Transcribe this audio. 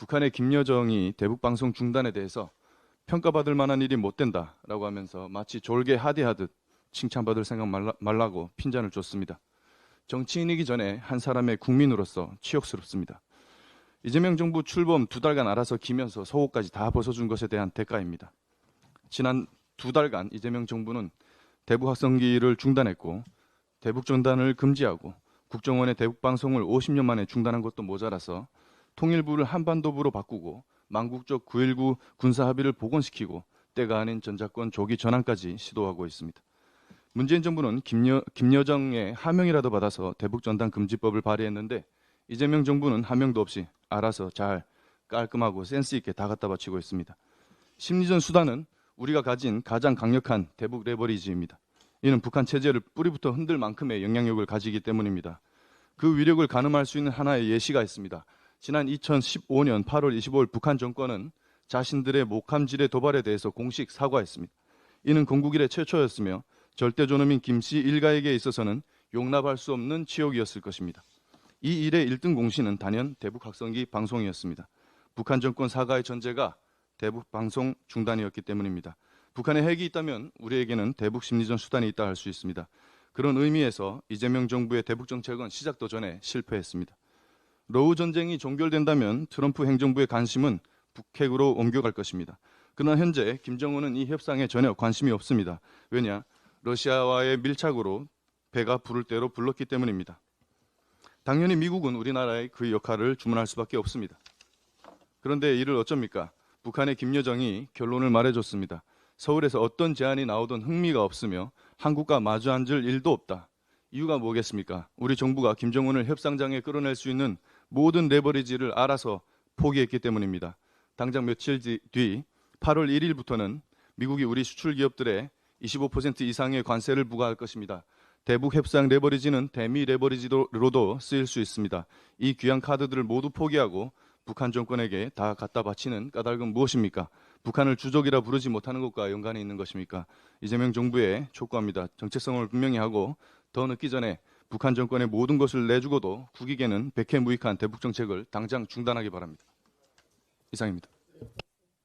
북한의 김여정이 대북 방송 중단에 대해서 평가받을 만한 일이 못 된다라고 하면서 마치 졸개 하대하듯 칭찬받을 생각 말라, 말라고 핀잔을 줬습니다. 정치인이기 전에 한 사람의 국민으로서 치욕스럽습니다. 이재명 정부 출범 두 달간 알아서 기면서 속옷까지 다 벗어준 것에 대한 대가입니다. 지난 두 달간 이재명 정부는 대북 학성기를 중단했고 대북 전단을 금지하고 국정원의 대북 방송을 50년 만에 중단한 것도 모자라서 통일부를 한반도부로 바꾸고 망국적 9.19 군사 합의를 복원시키고 때가 아닌 전자권 조기 전환까지 시도하고 있습니다. 문재인 정부는 김여, 김여정의 하명이라도 받아서 대북 전단 금지법을 발의했는데 이재명 정부는 하명도 없이 알아서 잘 깔끔하고 센스 있게 다 갖다 바치고 있습니다. 심리전 수단은 우리가 가진 가장 강력한 대북 레버리지입니다. 이는 북한 체제를 뿌리부터 흔들 만큼의 영향력을 가지기 때문입니다. 그 위력을 가늠할 수 있는 하나의 예시가 있습니다. 지난 2015년 8월 25일 북한 정권은 자신들의 목함질의 도발에 대해서 공식 사과했습니다. 이는 건국 이래 최초였으며 절대 존엄인 김씨 일가에게 있어서는 용납할 수 없는 치욕이었을 것입니다. 이 일의 1등 공신은 단연 대북 학성기 방송이었습니다. 북한 정권 사과의 전제가 대북 방송 중단이었기 때문입니다. 북한에 핵이 있다면 우리에게는 대북 심리전 수단이 있다 할 수 있습니다. 그런 의미에서 이재명 정부의 대북 정책은 시작도 전에 실패했습니다. 러우 전쟁이 종결된다면 트럼프 행정부의 관심은 북핵으로 옮겨갈 것입니다. 그러나 현재 김정은은 이 협상에 전혀 관심이 없습니다. 왜냐? 러시아와의 밀착으로 배가 부를 대로 불렀기 때문입니다. 당연히 미국은 우리나라의 그 역할을 주문할 수밖에 없습니다. 그런데 이를 어쩝니까? 북한의 김여정이 결론을 말해줬습니다. 서울에서 어떤 제안이 나오든 흥미가 없으며 한국과 마주 앉을 일도 없다. 이유가 뭐겠습니까? 우리 정부가 김정은을 협상장에 끌어낼 수 있는 모든 레버리지를 알아서 포기했기 때문입니다. 당장 며칠 뒤 8월 1일부터는 미국이 우리 수출 기업들의 25% 이상의 관세를 부과할 것입니다. 대북 협상 레버리지는 대미 레버리지로도 쓰일 수 있습니다. 이 귀한 카드들을 모두 포기하고 북한 정권에게 다 갖다 바치는 까닭은 무엇입니까? 북한을 주적이라 부르지 못하는 것과 연관이 있는 것입니까? 이재명 정부의 촉구합니다. 정체성을 분명히 하고 더 늦기 전에 북한 정권의 모든 것을 내주고도 국익에는 백해무익한 대북 정책을 당장 중단하기 바랍니다. 이상입니다.